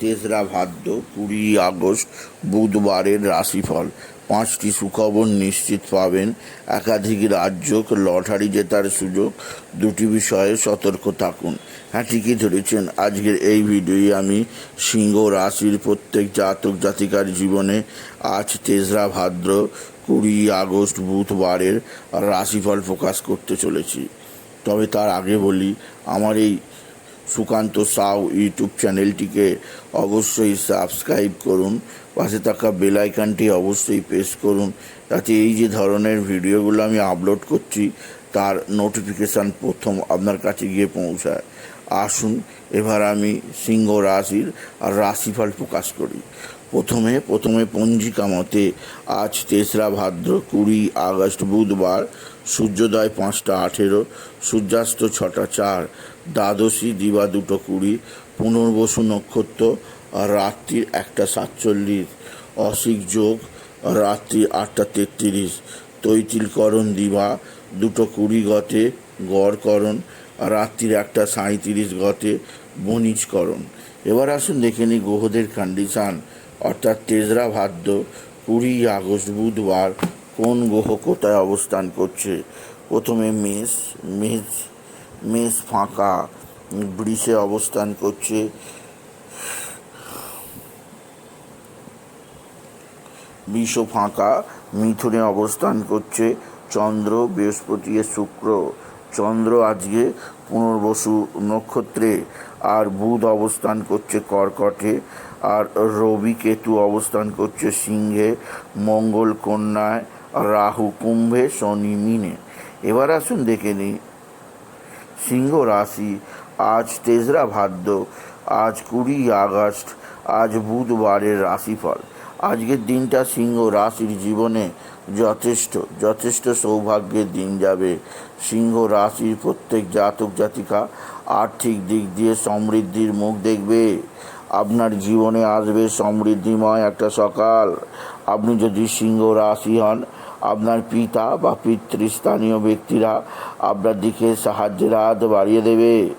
তেসরা ভাদ্র, কুড়ি আগস্ট, বুধবারের রাশিফল। পাঁচটি সুখবর নিশ্চিত পাবেন। একাধিক রাজ্য লটারি জেতার সুযোগ, দুটি বিষয়ে সতর্ক থাকুন। হ্যাঁ ঠিকই ধরেছেন। আজকের এই ভিডিওয়ে আমি সিংহ রাশির প্রত্যেক জাতক জাতিকার জীবনে আজ তেসরা ভাদ্র, কুড়ি আগস্ট, বুধবারের রাশিফল প্রকাশ করতে চলেছি। তবে তার আগে বলি, আমার এই সুকান্ত সাউ ইউটিউব চ্যানেলটিকে অবশ্যই সাবস্ক্রাইব করুন। পাশে থাকা বেল আইকনটি অবশ্যই প্রেস করুন। যাতে এই যে ধরনের ভিডিওগুলো আমি আপলোড করছি, তার নোটিফিকেশান প্রথম আপনার কাছে গিয়ে পৌঁছায়। আসুন, এবার আমি সিংহ রাশির আর রাশিফল প্রকাশ করি। প্রথমে প্রথমে পঞ্জিকা মতে আজ তেসরা ভাদ্র কুড়ি আগস্ট বুধবার সূর্যোদয় পাঁচটা আঠেরো, সূর্যাস্ত ছটা চার, দ্বাদশী দিবা দুটো কুড়ি, পুনর্বসু নক্ষত্র আর রাত্রির একটা সাতচল্লিশ, অসিক যোগ রাত্রি আটটা তেত্রিশ, তৈতিলকরণ দিবা দুটো কুড়ি গতে গড়করণ, রাত্রির একটা সাঁত্রিশ গতে বণিজকরণ। এবার আসুন দেখে নিই গ্রহদের কন্ডিশান অর্থাৎ তেসরা ভাদ্র কুড়ি আগস্ট বুধবার কোন গ্রহ কোথায় অবস্থান করছে? প্রথমে মেষ মেষ মেষ ফাঁকা, বৃষে অবস্থান করছে। বিষ ফাঁকা, মিথুনে অবস্থান করছে। চন্দ্র, বৃহস্পতি শুক্র। চন্দ্র আজকে পুনর্বসু নক্ষত্রে। আর বুধ অবস্থান করছে কর্কটে। আর রবি কেতু অবস্থান করছে সিংহে। মঙ্গল কন্যায়। রাহু কুম্ভে শনি মিনে। এবার আসুন দেখে নিই। সিংহ রাশি, আজ তেসরা ভাদ্র, আজ কুড়ি আগস্ট, আজ বুধবারের রাশিফল। আজকের দিনটা সিংহ রাশির জীবনে যথেষ্ট যথেষ্ট সৌভাগ্যের দিন যাবে। সিংহ রাশির প্রত্যেক জাতক জাতিকা আর্থিক দিক দিয়ে সমৃদ্ধির মুখ দেখবে। আপনার জীবনে আসবে সমৃদ্ধিময় একটা সকাল। আপনি যদি সিংহ রাশি হন আপনার পিতা বা পিতৃস্থানীয় ব্যক্তিরা আপনার দিকে সাহায্যের হাত বাড়িয়ে দেবে।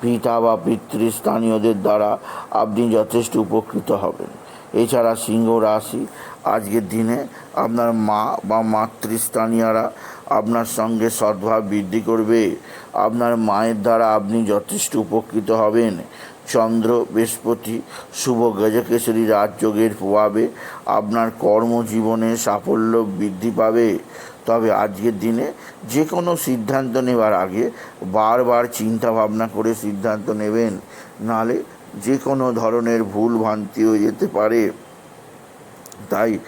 পিতা বা পিতৃস্থানীয়দের দ্বারা আপনি যথেষ্ট উপকৃত হবেন। এছাড়া সিংহ রাশি, আজকের দিনে আপনার মা বা মাতৃস্থানীয়রা আপনার সঙ্গে সদ্ভাব বৃদ্ধি করবে। আপনার মায়ের দ্বারা আপনি যথেষ্ট উপকৃত হবেন। চন্দ্র, বৃহস্পতি, শুভ গজকেশরী রাজযোগের প্রভাবে আপনার কর্মজীবনে সাফল্য বৃদ্ধি পাবে। তবে আজকের দিনে যে কোনো সিদ্ধান্ত নেওয়ার আগে বারবার চিন্তা ভাবনা করে সিদ্ধান্ত নেবেন। নালে যে কোনো ধরনের ভুল ভ্রান্তি হয়ে যেতে পারে। তাই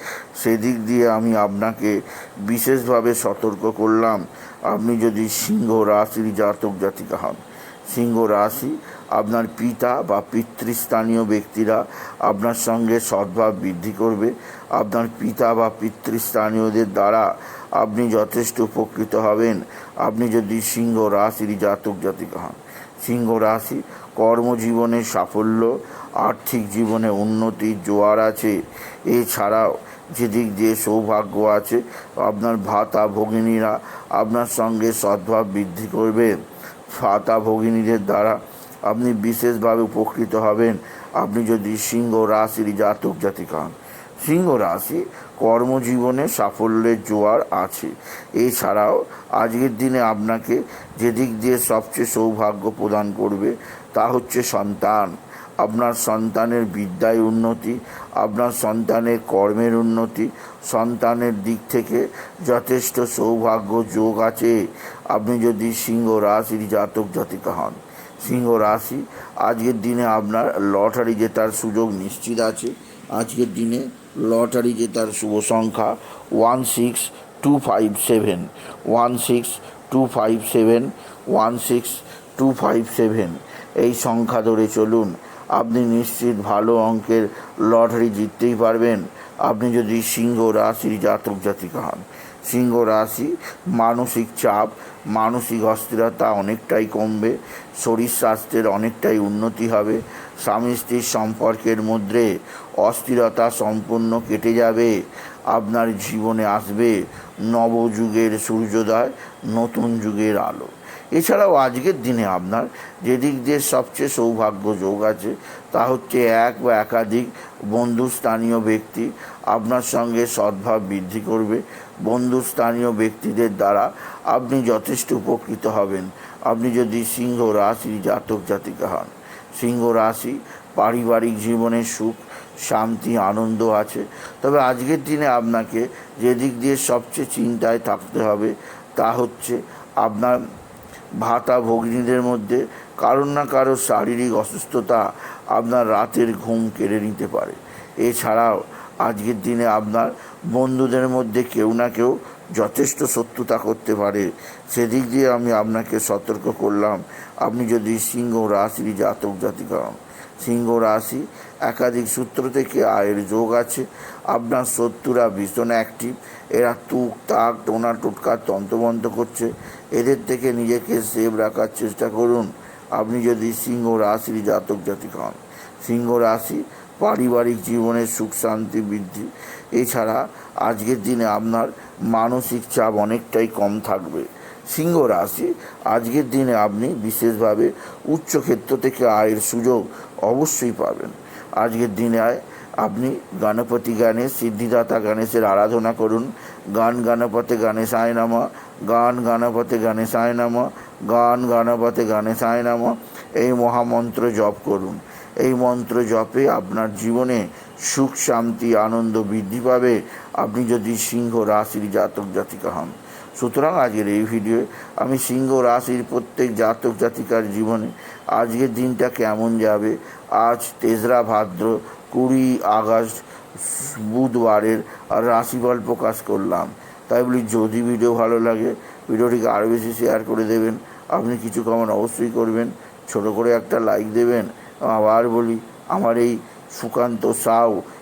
সেদিক দিয়ে আমি আপনাকে বিশেষভাবে সতর্ক করলাম। আপনি যদি সিংহ রাশির জাতক, জাতিকা হন সিংহ রাশি, আপনার পিতা বা পিতৃস্থানীয় ব্যক্তিরা আপনার সঙ্গে সদ্ভাব বৃদ্ধি করবে। আপনার পিতা বা পিতৃস্থানীয়দের দ্বারা আপনি যথেষ্ট উপকৃত হবেন। আপনি যদি সিংহ রাশির জাতক জাতিকা হন। সিংহ রাশি কর্মজীবনে সাফল্য, আর্থিক জীবনে উন্নতির জোয়ার আছে। এছাড়াও যেদিক দিয়ে সৌভাগ্য আছে, আপনার ভাতা ভগিনীরা আপনার সঙ্গে সদ্ভাব বৃদ্ধি করবে। ভাতা ভগিনীদের দ্বারা আপনি বিশেষভাবে উপকৃত হবেন। আপনি যদি সিংহ রাশির জাতক জাতিক হন সিংহ রাশি কর্মজীবনে সাফল্যের জোয়ার আছে। এছাড়াও আজকের দিনে আপনাকে যেদিক দিয়ে সবচেয়ে সৌভাগ্য প্রদান করবে তা হচ্ছে সন্তান। আপনার সন্তানের বিদ্যায় উন্নতি, আপনার সন্তানের কর্মের উন্নতি, সন্তানের দিক থেকে যথেষ্ট সৌভাগ্য যোগ আছে। আপনি যদি সিংহ রাশির জাতক জাতিকা হন, সিংহ রাশি, আজকের দিনে আপনার লটারি জেতার সুযোগ নিশ্চিত আছে। আজকের দিনে লটারি জেতার শুভ সংখ্যা one six two five seven, one six two five seven, one six two five seven. এই সংখ্যা ধরে চলুন। আপনি নিশ্চিত ভালো অঙ্কের লটারি জিততেই পারবেন। আপনি যদি সিংহ রাশির জাতক জাতিকা হন, সিংহ রাশি মানসিক চাপ, মানসিক অস্থিরতা অনেকটাই কমবে, শরীর স্বাস্থ্যের অনেকটাই উন্নতি হবে, স্বামী স্ত্রীর সম্পর্কের মধ্যে অস্থিরতা সম্পূর্ণ কেটে যাবে, আপনার জীবনে আসবে নবযুগের সূর্যোদয়, নতুন যুগের আলো। এছাড়াও আজকের দিনে আপনার যেদিক দিয়ে সবচেয়ে সৌভাগ্য যোগ আছে, তা হচ্ছে এক বা একাধিক বন্ধু স্থানীয় ব্যক্তি আপনার সঙ্গে সদ্ভাব বৃদ্ধি করবে। বন্ধু স্থানীয় ব্যক্তিদের দ্বারা আপনি যথেষ্ট উপকৃত হবেন। আপনি যদি সিংহ রাশির জাতক জাতিকা হন, সিংহ রাশি পারিবারিক জীবনে সুখ, শান্তি, আনন্দ আছে। তবে আজকের দিনে আপনাকে যে দিক দিয়ে সবচেয়ে চিন্তায় থাকতে হবে, তা হচ্ছে আপনার ভাতা ভগ্নীদের মধ্যে কারোর না কারও শারীরিক অসুস্থতা আপনার রাতের ঘুম কেড়ে নিতে পারে। এছাড়াও আজকের দিনে আপনার বন্ধুদের মধ্যে কেউ না কেউ যথেষ্ট শত্রুতা করতে পারে। সেদিক দিয়ে আমি আপনাকে সতর্ক করলাম। আপনি যদি সিংহ রাশির জাতক, জাতিকা হন সিংহ রাশি, একাধিক সূত্র থেকে আয়ের যোগ আছে। আপনার শত্রুরা ভীষণ অ্যাক্টিভ এরা তুক, তাক, টোনা, টোটকা তন্ত্রবন্ত করছে। এদের থেকে নিজেকে সেভ রাখার চেষ্টা করুন। আপনি যদি সিংহ রাশির জাতক, জাতিক হন, সিংহ রাশি পারিবারিক জীবনের সুখ, শান্তি, বৃদ্ধি। এছাড়া আজকের দিনে আপনার মানসিক চাপ অনেকটাই কম থাকবে। সিংহ রাশি। আজকের দিনে আপনি বিশেষভাবে উচ্চক্ষেত্র থেকে আয়ের সুযোগ অবশ্যই পাবেন। আজকের দিনে আয়, আপনি গণপতি গণেশ, সিদ্ধিদাতা গণেশের আরাধনা করুন। গান গণপতে গণেশায় নামা, গান গণপতে গণেশায় নামা, গান গণপতে গণেশায় নামা, এই মহামন্ত্র জপ করুন। এই মন্ত্র জপে আপনার জীবনে সুখ, শান্তি, আনন্দ বৃদ্ধি পাবে। আপনি যদি সিংহ রাশির জাতক জাতিকা হন সুতরাং আজকের এই ভিডিওয়ে আমি সিংহ রাশির প্রত্যেক জাতক জাতিকার জীবনে আজকের দিনটা কেমন যাবে? আজ তেসরা ভাদ্র, কুড়ি আগস্ট, বুধবারের আর রাশিফল প্রকাশ করলাম। তাই বলি, যদি ভিডিও ভালো লাগে ভিডিওটিকে আরও বেশি শেয়ার করে দেবেন। আপনি কিছু কমেন্ট অবশ্যই করবেন। ছোট করে একটা লাইক দেবেন। আবার বলি, আমার এই সুকান্ত সাউ